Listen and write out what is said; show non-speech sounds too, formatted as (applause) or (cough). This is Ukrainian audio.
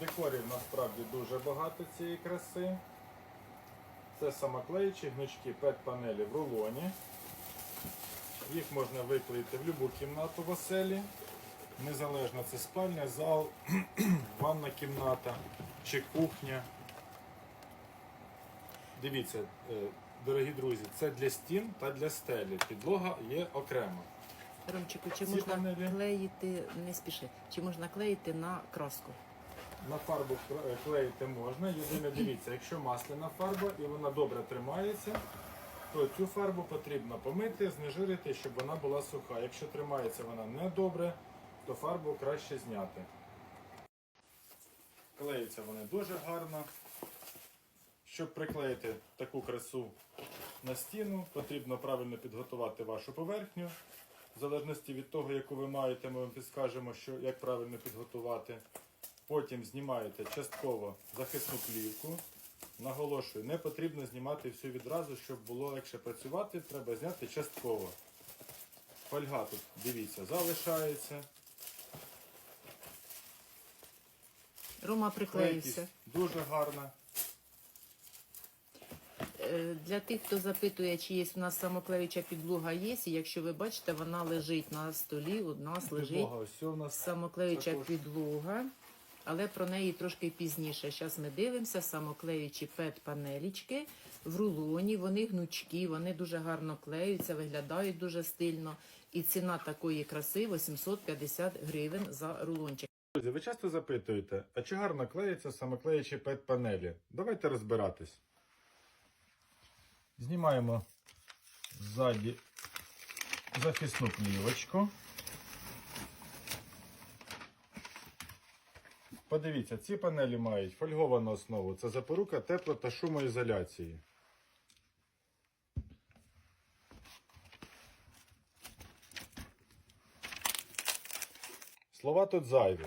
Декорів насправді дуже багато цієї краси. Це самоклеючі гнучки пет-панелі в рулоні. Їх можна виклеїти в будь-яку кімнату в оселі. Незалежно це спальня, зал, (clears throat) ванна кімната чи кухня. Дивіться, е, дорогі друзі, це для стін та для стелі. Підлога є окремо. Ромчику, чи Ці можна панелі? клеїти, не спіши, чи можна клеїти на краску? На фарбу клеїти можна. Єдине дивіться, якщо масляна фарба і вона добре тримається, то цю фарбу потрібно помити, знежирити, щоб вона була суха. Якщо тримається вона не добре, то фарбу краще зняти. Клеїться вони дуже гарно. Щоб приклеїти таку красу на стіну, потрібно правильно підготувати вашу поверхню. В залежності від того, яку ви маєте, ми вам підскажемо, що, як правильно підготувати. Потім знімаєте частково захисну плівку. Наголошую, не потрібно знімати всю відразу, щоб було легше працювати, треба зняти частково. Фольга тут, дивіться, залишається. Рома приклеївся. Дуже гарна. Е, Для тих, хто запитує, чи є у нас самоклеюча підлога, є. І якщо ви бачите, вона лежить на столі. У нас лежить Підлога, ось у нас самоклеюча також. підлога, але про неї трошки пізніше. Зараз ми дивимося, самоклеючі пет-панелічки в рулоні, вони гнучкі, вони дуже гарно клеються, виглядають дуже стильно. І ціна такої краси 850 гривень за рулончик. Друзі, ви часто запитуєте, а чи гарно клеїться самоклеючі пет-панелі? Давайте розбиратись. Знімаємо ззаді захисну плівочку. Подивіться, ці панелі мають фольговану основу. Це запорука тепло та шумоізоляції. Слова тут зайві.